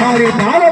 மாறி நாள